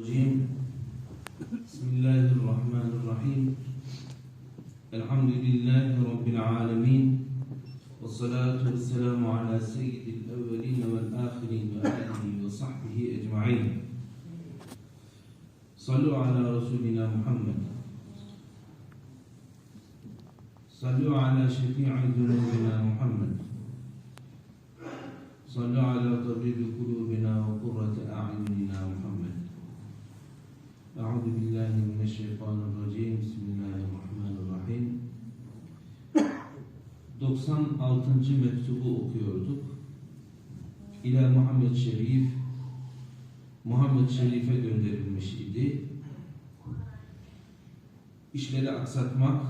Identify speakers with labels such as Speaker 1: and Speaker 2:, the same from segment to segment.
Speaker 1: الرجيم. بسم الله الرحمن الرحيم. الحمد لله رب العالمين. والصلاة والسلام على سيد الأولين والآخرين وآله وصحبه أجمعين. صلوا على رسولنا محمد. صلوا على شفيع ذنوبنا محمد. صلوا على طبيب قلوبنا وقرة أعيننا محمد. أعوذ بالله من الشيطان الرجيم بسم الله الرحمن الرحيم 96. mektubu okuyorduk. İlâ Muhammed Şerif Muhammed Şerif'e gönderilmiş idi. İşleri aksatmak,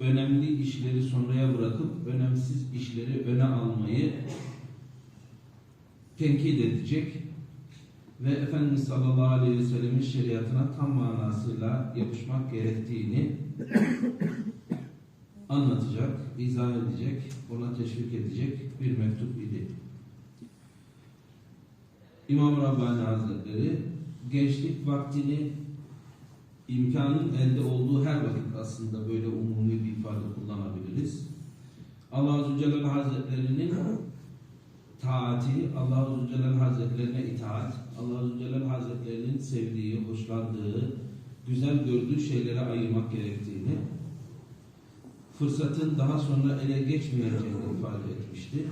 Speaker 1: önemli işleri sonraya bırakıp önemsiz işleri öne almayı tenkit edecek ve Efendimiz sallallahu aleyhi ve sellemin şeriatına tam manasıyla yapışmak gerektiğini anlatacak, izah edecek, ona teşvik edecek bir mektup idi. İmam Rabbani Hazretleri gençlik vaktini imkanın elde olduğu her vakit aslında böyle umumi bir ifade kullanabiliriz. Allah Azze Celle Hazretleri'nin taati, Allah Azze ve Celle Hazretlerine itaat, Allah Azze ve Celle Hazretlerinin sevdiği, hoşlandığı, güzel gördüğü şeylere ayırmak gerektiğini, fırsatın daha sonra ele geçmeyeceğini ifade etmişti.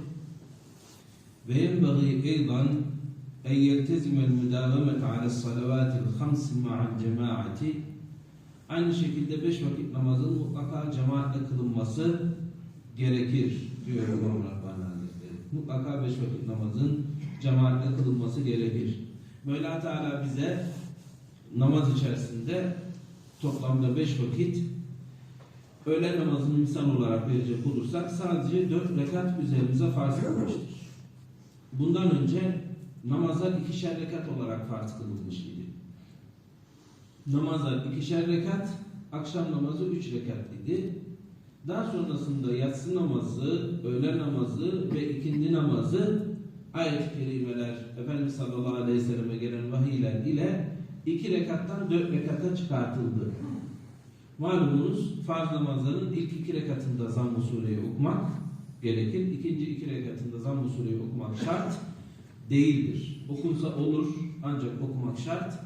Speaker 1: Ve yenbagî eydan en yeltezimel müdâvemet ala salavatil hamsi ma'al cemaati aynı şekilde beş vakit namazın mutlaka cemaatle kılınması gerekir diyor İmam Rabbani. Mutlaka beş vakit namazın cemaatle kılınması gerekir. Mevla Teala bize namaz içerisinde toplamda beş vakit öğle namazını misal olarak verecek olursak sadece dört rekat üzerimize farz kılmıştır. Bundan önce namazlar ikişer rekat olarak farz kılınmış idi. Namazlar ikişer rekat, akşam namazı üç rekat idi. Daha sonrasında yatsı namazı, öğle namazı ve ikindi namazı ayet-i kerimeler Efendimiz sallallahu aleyhi ve selleme gelen vahiyler ile iki rekattan dört rekata çıkartıldı. Malumunuz farz namazların ilk iki rekatında zamm-ı sureyi okumak gerekir. İkinci iki rekatında zamm-ı sureyi okumak şart değildir. Okunsa olur ancak okumak şart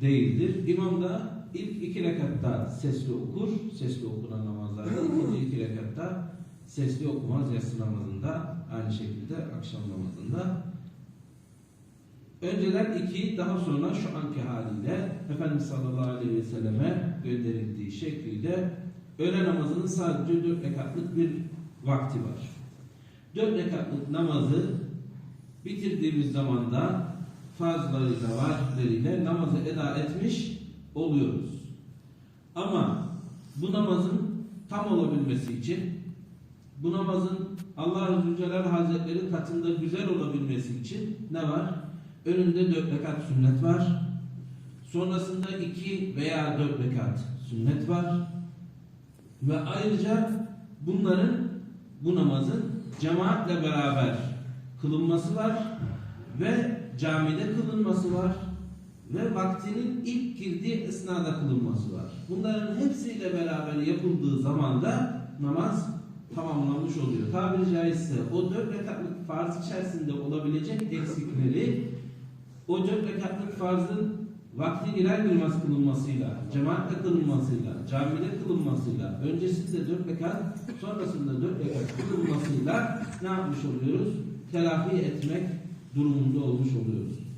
Speaker 1: değildir. İmam da ilk iki rekatta sesli okur, sesli okunan namazlarda. ikinci iki rekatta sesli okumaz yatsı namazında, aynı şekilde akşam namazında. Önceden iki, daha sonra şu anki haliyle Efendimiz sallallahu aleyhi ve selleme gönderildiği şekliyle öğle namazının sadece dört rekatlık bir vakti var. Dört rekatlık namazı bitirdiğimiz zaman da farzlarıyla, vacipleriyle namazı eda etmiş oluyoruz. Ama bu namazın tam olabilmesi için bu namazın Allah Azze ve Celle Hazretleri katında güzel olabilmesi için ne var? Önünde dört rekat sünnet var. Sonrasında iki veya dört rekat sünnet var. Ve ayrıca bunların bu namazın cemaatle beraber kılınması var ve camide kılınması var ve vaktinin ilk girdiği esnada kılınması var. Bunların hepsiyle beraber yapıldığı zaman da namaz tamamlanmış oluyor. Tabiri caizse o dört rekatlık farz içerisinde olabilecek eksikleri o dört rekatlık farzın vakti girer girmez kılınmasıyla, cemaatle kılınmasıyla, camide kılınmasıyla, öncesinde dört rekat, sonrasında dört rekat kılınmasıyla ne yapmış oluyoruz? Telafi etmek durumunda olmuş oluyoruz.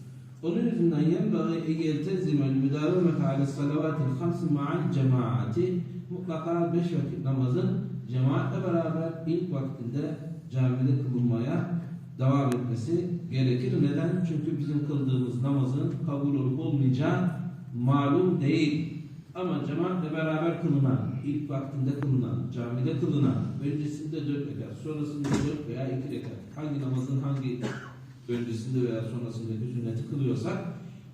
Speaker 1: Onun yüzünden yenbagî yeltezimel müdâvemet ale salavatil hamsi ma'al cemaati mutlaka beş vakit namazın cemaatle beraber ilk vaktinde camide kılınmaya devam etmesi gerekir. Neden? Çünkü bizim kıldığımız namazın kabul olup olmayacağı malum değil. Ama cemaatle beraber kılınan, ilk vaktinde kılınan, camide kılınan, öncesinde dört rekat, sonrasında dört veya iki rekat, hangi namazın hangi öncesinde veya sonrasındaki sünneti kılıyorsak,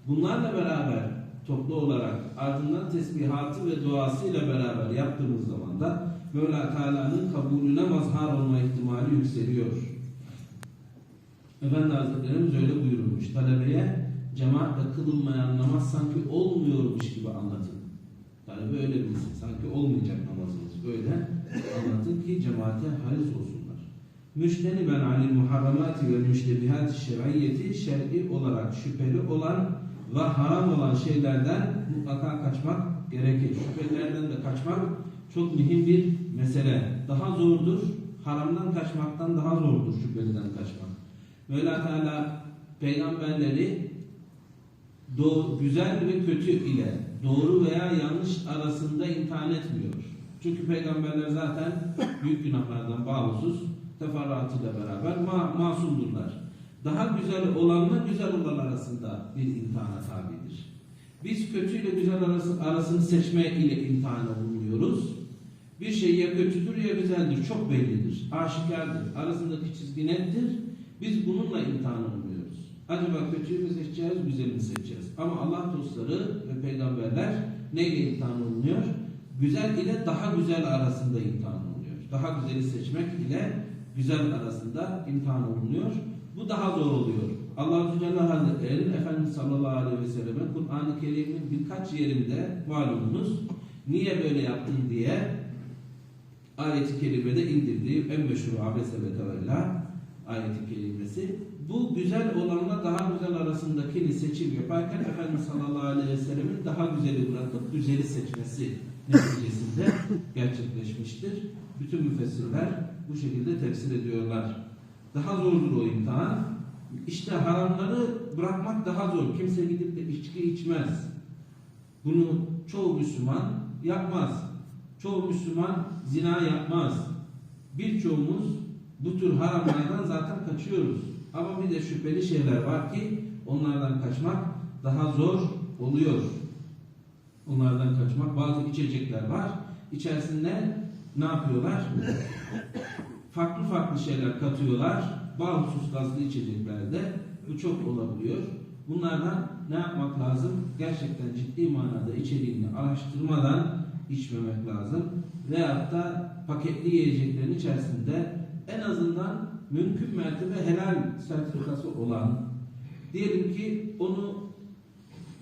Speaker 1: bunlarla beraber toplu olarak ardından tesbihatı ve duasıyla beraber yaptığımız zaman da Mevla Teala'nın kabulüne mazhar olma ihtimali yükseliyor. Efendi Hazretlerimiz öyle buyurmuş. Talebeye cemaatle kılınmayan namaz sanki olmuyormuş gibi anlatın. Yani böyle bilsin. Sanki olmayacak namazınız. Böyle anlatın ki cemaate halis olsunlar. Müşteniben anil muharramati ve müştebihat şer'iyyeti şer'i olarak şüpheli olan ve haram olan şeylerden mutlaka kaçmak gerekir. Şüphelerden de kaçmak çok mühim bir mesele. Daha zordur. Haramdan kaçmaktan daha zordur şüpheliden kaçmak. Mevla Teala peygamberleri doğru, güzel ve kötü ile doğru veya yanlış arasında imtihan etmiyor. Çünkü peygamberler zaten büyük günahlardan bağımsız teferruatıyla beraber ma masumdurlar. Daha güzel olanla güzel olan arasında bir imtihana tabidir. Biz kötüyle güzel arası, arasını seçme ile imtihana bulunuyoruz. Bir şey ya kötüdür ya güzeldir. Çok bellidir. Aşikardır. Arasındaki çizgi nettir. Biz bununla imtihana bulunuyoruz. Acaba kötüyü mü seçeceğiz, güzeli mi seçeceğiz? Ama Allah dostları ve peygamberler neyle imtihan olunuyor? Güzel ile daha güzel arasında imtihan olunuyor. Daha güzeli seçmek ile güzel arasında imtihan olunuyor. Bu daha zor oluyor. Allah Celle Hazretleri'nin Efendimiz sallallahu aleyhi ve selleme Kur'an-ı Kerim'in birkaç yerinde malumunuz niye böyle yaptın diye ayet-i kerimede indirdiği en meşhur abese ve tevella ayet-i kerimesi bu güzel olanla daha güzel arasındakini seçim yaparken Efendimiz sallallahu aleyhi ve sellemin daha güzeli bırakıp güzeli seçmesi neticesinde gerçekleşmiştir. Bütün müfessirler bu şekilde tefsir ediyorlar. Daha zordur o imtihan. İşte haramları bırakmak daha zor. Kimse gidip de içki içmez. Bunu çoğu Müslüman yapmaz. Çoğu Müslüman zina yapmaz. Birçoğumuz bu tür haramlardan zaten kaçıyoruz. Ama bir de şüpheli şeyler var ki onlardan kaçmak daha zor oluyor. Onlardan kaçmak. Bazı içecekler var. İçerisinde ne yapıyorlar? farklı farklı şeyler katıyorlar. Bağımsız gazlı içeceklerde çok olabiliyor. Bunlardan ne yapmak lazım? Gerçekten ciddi manada içeriğini araştırmadan içmemek lazım. Veyahut da paketli yiyeceklerin içerisinde en azından mümkün mertebe helal sertifikası olan diyelim ki onu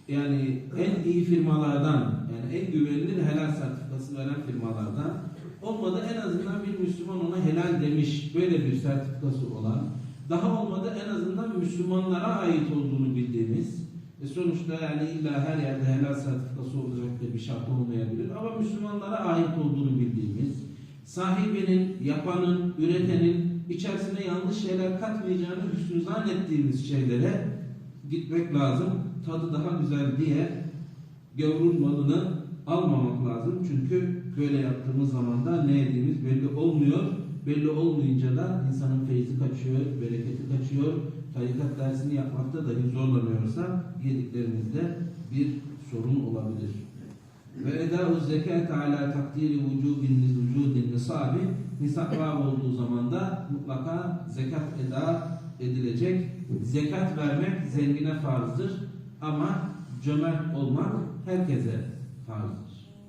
Speaker 1: yani en iyi firmalardan yani en güvenilir helal sertifikası veren firmalardan olmadı en azından bir Müslüman ona helal demiş böyle bir sertifikası olan daha olmadı en azından Müslümanlara ait olduğunu bildiğimiz e sonuçta yani illa her yerde helal sertifikası olacak diye bir şart olmayabilir ama Müslümanlara ait olduğunu bildiğimiz sahibinin, yapanın, üretenin içerisine yanlış şeyler katmayacağını hüsnü zannettiğimiz şeylere gitmek lazım. Tadı daha güzel diye gavurun malını almamak lazım. Çünkü böyle yaptığımız zaman da ne yediğimiz belli olmuyor. Belli olmayınca da insanın feyzi kaçıyor, bereketi kaçıyor. Tarikat dersini yapmakta dahi zorlanıyorsa yediklerimizde bir sorun olabilir. Ve edâ zekat ala takdiri vücubin vücudin nisabi nisab var olduğu zaman da mutlaka zekat eda edilecek. Zekat vermek zengine farzdır ama cömert olmak herkese farzdır.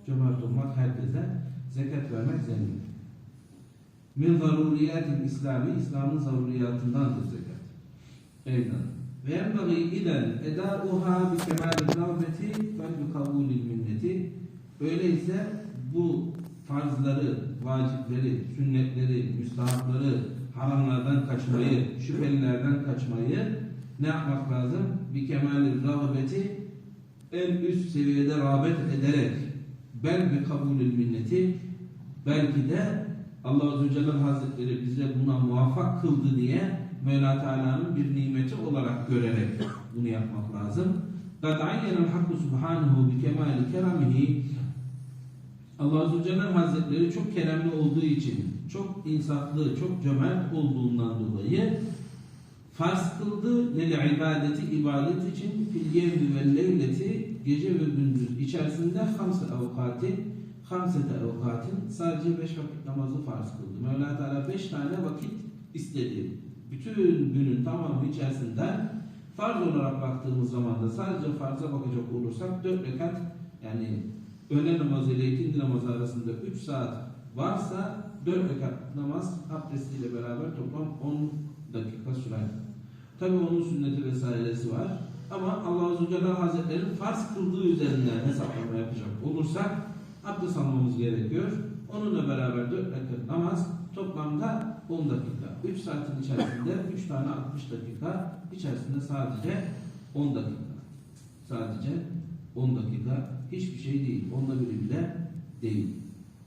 Speaker 1: Cömert olmak herkese, zekat vermek zengin. Min zaruriyatil İslami, İslam'ın zaruriyatındandır zekat. Eydan. Ve yenbagî ilen edâuhâ bi kemâlil rağbeti ve bi kabûlil minneti. Öyleyse bu farzları, vacipleri, sünnetleri, müstahapları, haramlardan kaçmayı, şüphelilerden kaçmayı ne yapmak lazım? Bir kemalil rağbeti en üst seviyede rağbet ederek bel bir kabulül minneti belki de Allah Azze ve Celle Hazretleri bize buna muvaffak kıldı diye Mevla Teala'nın bir nimeti olarak görerek bunu yapmak lazım. قَدْ عَيَّنَ الْحَقُّ سُبْحَانَهُ بِكَمَالِ كَرَمِهِ Allah Azze ve Celle Hazretleri çok keremli olduğu için, çok insaflı, çok cömert olduğundan dolayı farz kıldı lil ibadeti ibadet için fil yevmi ve leyleti gece ve gündüz içerisinde hamse avukati hamsete avukatin sadece beş vakit namazı farz kıldı. Mevla Teala beş tane vakit istedi. Bütün günün tamamı içerisinde farz olarak baktığımız zaman da sadece farza bakacak olursak dört rekat yani öğle namazı ile ikindi namazı arasında 3 saat varsa 4 rekat namaz abdestiyle beraber toplam 10 dakika sürer. Tabi onun sünneti vesairesi var. Ama Allah Zülcelal Hazretleri'nin farz kıldığı üzerinden hesaplama yapacak olursak abdest almamız gerekiyor. Onunla beraber 4 rekat namaz toplamda 10 dakika. 3 saatin içerisinde 3 tane 60 dakika içerisinde sadece 10 dakika. Sadece 10 dakika hiçbir şey değil. Onda biri bile değil.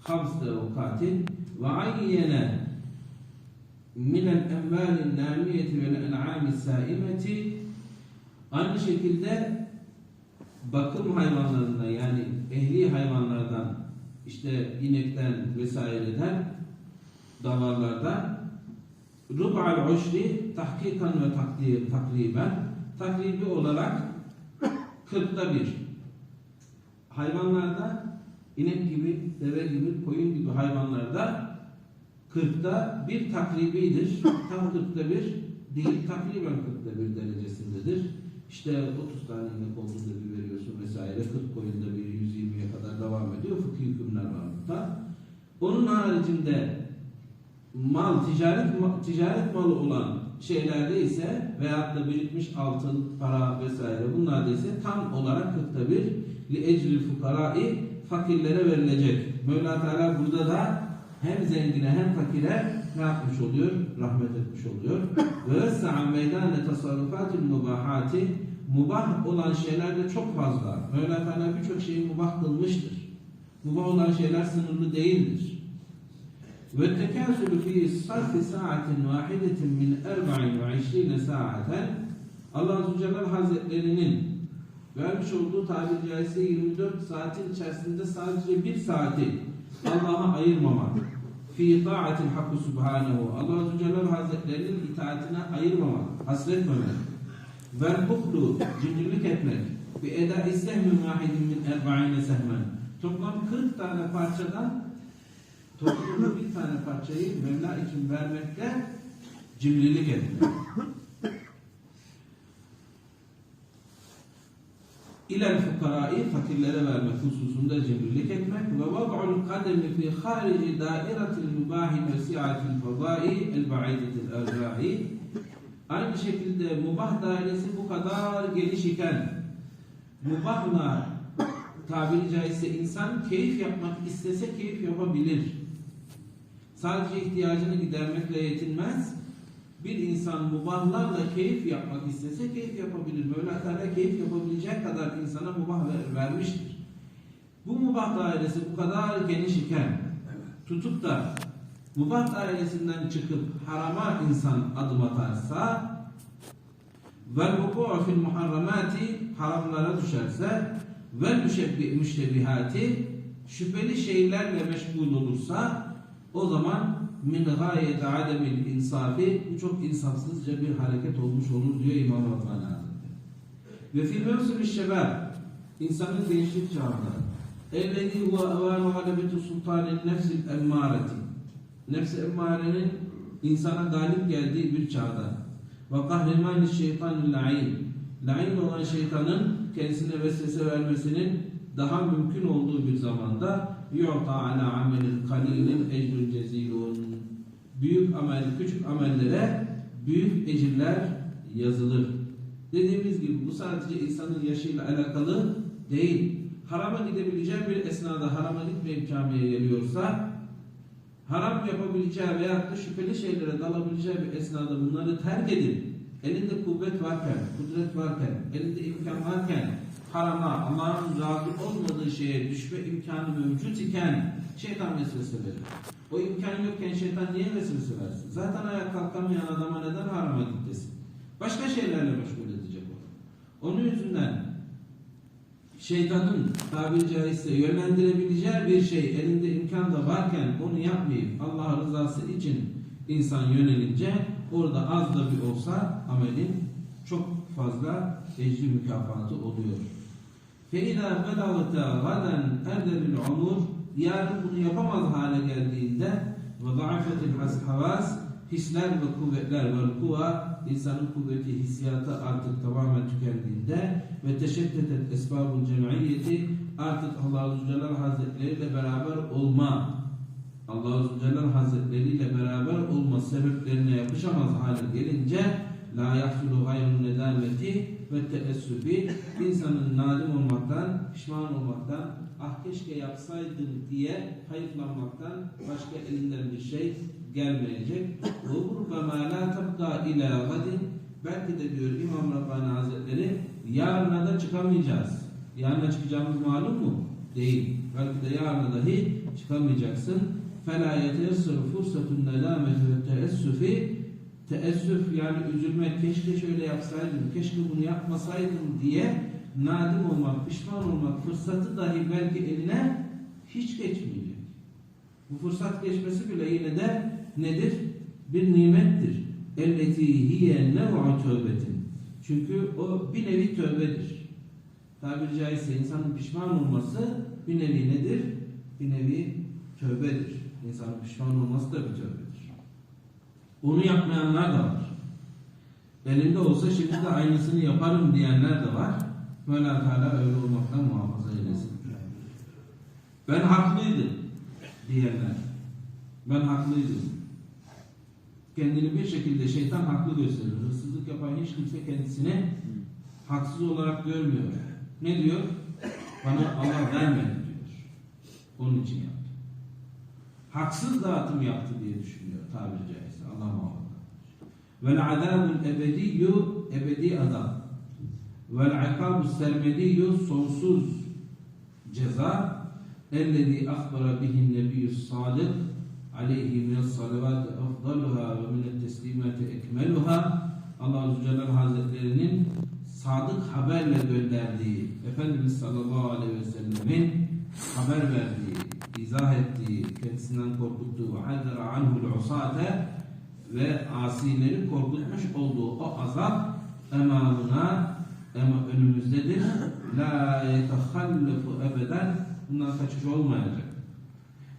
Speaker 1: Hams'te o katil ve ayyene minel envâlin nâmiyeti vel en'âmi sâimeti aynı şekilde bakım hayvanlarından yani ehli hayvanlardan işte inekten vesaireden davarlardan rub'al uşri tahkikan ve takdir, takriben takribi olarak kırkta bir hayvanlarda inek gibi, deve gibi, koyun gibi hayvanlarda kırkta bir takribidir. Tam kırkta bir değil, takriben kırkta bir derecesindedir. İşte 30 tane inek olduğunda bir veriyorsun vesaire. 40 koyunda bir 120'ye kadar devam ediyor. Fıkhi hükümler var burada. Onun haricinde mal, ticaret ticaret malı olan şeylerde ise veyahut da birikmiş altın, para vesaire bunlarda ise tam olarak kırkta bir li ecri fukarai fakirlere verilecek. Mevla Teala burada da hem zengine hem fakire ne yapmış oluyor? Rahmet etmiş oluyor. Ve vessa'a meydane tasarrufatil mubahati mubah olan şeylerde çok fazla. Mevla Teala birçok şeyi mubah kılmıştır. Mubah olan şeyler sınırlı değildir. Ve tekasülü fi sarfi saatin vahidetin min erba'in ve işrine Allah Azze ve Hazretlerinin vermiş olduğu tabiri caizse 24 saatin içerisinde sadece bir saati Allah'a ayırmamak. Fi taatil hakkı subhanehu. Allah Azze ve Celle Hazretlerinin itaatine ayırmamak, hasretmemek. Vel buhlu, cimrilik etmek. Bi eda istehmin vahidin min erba'ine sehmen. Toplam 40 tane parçadan toplamda bir tane parçayı Mevla için vermekte cimrilik etmek. İlel fukarai fakirlere vermek hususunda cimrilik etmek ve vad'ul kademi fi harici dairatil mübahi mesiatil fadai el ba'idetil erzahi aynı şekilde mubah dairesi bu kadar geniş iken mubahla tabiri caizse insan keyif yapmak istese keyif yapabilir. Sadece ihtiyacını gidermekle yetinmez. Bir insan mubahlarla keyif yapmak istese keyif yapabilir. Mevla keyif yapabilecek kadar insana mubah ver- vermiştir. Bu mubah dairesi bu kadar geniş iken tutup da mubah dairesinden çıkıp harama insan adım atarsa vel vuku'u fil muharramati haramlara düşerse vel müşebbi müştebihati şüpheli şeylerle meşgul olursa o zaman min gayet ademil insafi bu çok insafsızca bir hareket olmuş olur diyor İmam Rabbani Hazretleri. Ve fil mevsim şebab insanın gençlik çağında. Ellezî huve evânu galebetu sultanin nefsil emmâreti nefsi emmarenin insana galip geldiği bir çağda. Ve kahrimani şeytanil la'in. La'in olan şeytanın kendisine vesvese vermesinin daha mümkün olduğu bir zamanda yu'ta ala amelil kalilin ecrün cezilun büyük amel, küçük amellere büyük ecirler yazılır. Dediğimiz gibi bu sadece insanın yaşıyla alakalı değil. Harama gidebileceği bir esnada harama gitmeyip camiye geliyorsa haram yapabileceği veyahut da şüpheli şeylere dalabileceği bir esnada bunları terk edip elinde kuvvet varken, kudret varken, elinde imkan varken harama, Allah'ın razı olmadığı şeye düşme imkanı mevcut iken şeytan vesvese verir. O imkan yokken şeytan niye vesvese versin? Zaten ayak kalkamayan adama neden harama git desin? Başka şeylerle meşgul edecek onu. Onun yüzünden şeytanın tabiri caizse yönlendirebileceği bir şey elinde imkan da varken onu yapmayıp Allah rızası için insan yönelince orada az da bir olsa amelin çok fazla ecri mükafatı oluyor. فَاِذَا بَلَغَتَ غَدًا اَرْدَ الْعُمُرِ Yarın bunu yapamaz hale geldiğinde وَضَعَفَتِ الْحَوَاسِ Hisler ve kuvvetler ve kuva insanın kuvveti, hissiyatı artık tamamen tükendiğinde ve teşeddedet esbabul cemiyeti artık Allah Azze ve Celle Hazretleri ile beraber olma Allah Azze ve Celle Hazretleri ile beraber olma sebeplerine yapışamaz hale gelince la yahsulu gayrun nedameti ve teessüfi insanın nadim olmaktan, pişman olmaktan, ah keşke yapsaydım diye hayıflanmaktan başka elinden bir şey gelmeyecek. Ve rubbama la tabqa ila gadin belki de diyor İmam Rabbani Hazretleri yarına da çıkamayacağız. Yarına çıkacağımız malum mu? Değil. Belki de yarına dahi çıkamayacaksın. فَلَا يَتَيَسَّرُ فُرْسَةُ النَّدَامَةِ وَالتَّأَسُّفِ Teessüf yani üzülmek, keşke şöyle yapsaydım, keşke bunu yapmasaydım diye nadim olmak, pişman olmak fırsatı dahi belki eline hiç geçmeyecek. Bu fırsat geçmesi bile yine de nedir? Bir nimettir. Elleti hiye nev'u tövbetin. Çünkü o bir nevi tövbedir. Tabiri caizse insanın pişman olması bir nevi nedir? Bir nevi tövbedir. İnsanın pişman olması da bir tövbedir. Onu yapmayanlar da var. Elinde olsa şimdi de aynısını yaparım diyenler de var. Mevla Teala öyle olmaktan muhafaza eylesin. Ben haklıydım diyenler. Ben haklıydım. Kendini bir şekilde şeytan haklı gösterir. Hırsızlık yapan hiç kimse kendisini haksız olarak görmüyor. Ne diyor? Bana Allah vermedi diyor. Onun için yaptı. Haksız dağıtım yaptı diye düşünüyor tabiri caizse Allah muhafaza. Vel azabul ebediyyü ebedi azab. Vel ikabu sermediyyü sonsuz ceza. Ellezî akbara bihin nebiyyü sadık aleyhi min salavat afdaluha ve min teslimati ekmeluha Allah Azze ve Celle Hazretlerinin sadık haberle gönderdiği Efendimiz sallallahu aleyhi ve sellemin haber verdiği, izah ettiği, kendisinden korkuttuğu وَحَذَرَ عَنْهُ الْعُصَاتَ ve asileri korkutmuş olduğu o azap emamına ama önümüzdedir. La yetehallefu ebeden bundan kaçış olmayacak.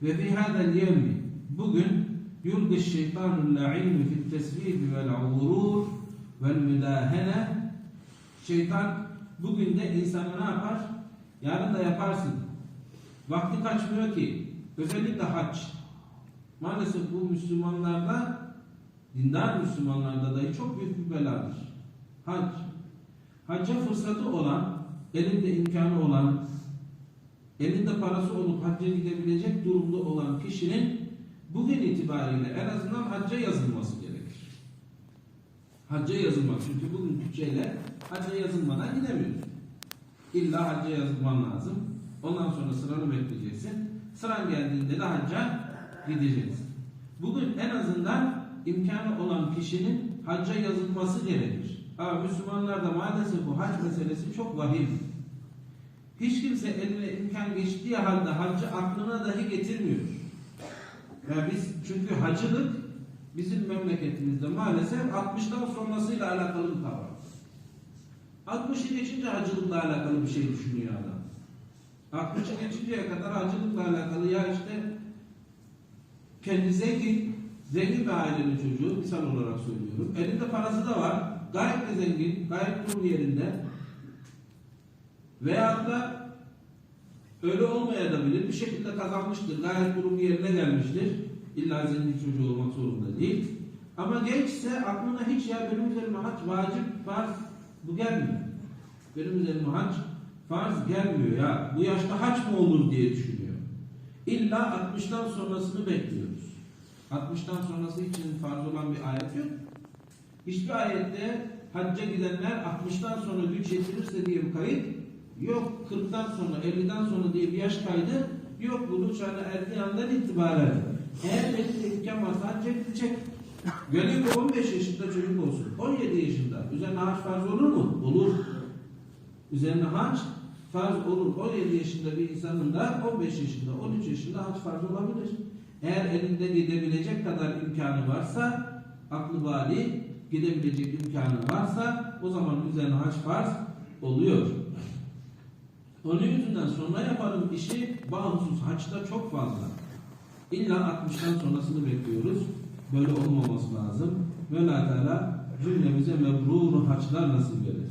Speaker 1: Ve fi hadel yevmi bugün yulgi şeytanul la'in fi tesvibi vel gurur vel müdahene şeytan bugün de insana ne yapar? Yarın da yaparsın. Vakti kaçmıyor ki. Özellikle hac. Maalesef bu Müslümanlarda dindar Müslümanlarda dahi çok büyük bir beladır. Hac. Hacca fırsatı olan, elinde imkanı olan, elinde parası olup hacca gidebilecek durumda olan kişinin bugün itibariyle en azından hacca yazılması gerekir. Hacca yazılmak. Çünkü bugün bütçeyle hacca yazılmadan gidemiyorsun. İlla hacca yazılman lazım. Ondan sonra sıranı bekleyeceksin. Sıran geldiğinde de hacca gideceksin. Bugün en azından imkanı olan kişinin hacca yazılması gerekir. Ama Müslümanlarda maalesef bu hac meselesi çok vahim. Hiç kimse eline imkan geçtiği halde haccı aklına dahi getirmiyor. Yani biz çünkü hacılık bizim memleketimizde maalesef 60'tan sonrasıyla alakalı bir kavram. 60'ı geçince hacılıkla alakalı bir şey düşünüyor adam. 60'ı geçinceye kadar hacılıkla alakalı ya işte kendi zengin, zengin bir ailenin çocuğu misal olarak söylüyorum. Elinde parası da var. Gayet de zengin, gayet durum yerinde. Veyahut da öyle olmayabilir. Bir şekilde kazanmıştır. Gayet durum yerine gelmiştir. İlla zengin çocuğu olmak zorunda değil. Ama gençse aklına hiç ya benim üzerime hac vacip, farz bu gelmiyor. Benim üzerime hac farz gelmiyor ya. Bu yaşta hac mı olur diye düşünüyor. İlla 60'tan sonrasını bekliyoruz. 60'tan sonrası için farz olan bir ayet yok. Hiçbir ayette hacca gidenler 60'tan sonra güç yetirirse diye bir kayıt yok. 40'tan sonra 50'den sonra diye bir yaş kaydı yok. Bunu çağına erdiği andan itibaren eğer elinde imkan varsa hacca gidecek. Gönül 15 yaşında çocuk olsun. 17 yaşında. Üzerine hac farz olur mu? Olur. Üzerine hac farz olur. 17 yaşında bir insanın da 15 yaşında, 13 yaşında hac farz olabilir. Eğer elinde gidebilecek kadar imkanı varsa, aklı bali gidebilecek imkanı varsa o zaman üzerine hac farz oluyor. Onun yüzünden sonra yaparım işi bağımsız haçta çok fazla. İlla 60'tan sonrasını bekliyoruz. Böyle olmaması lazım. Mevla Teala cümlemize mebrur haçlar nasip eylesin.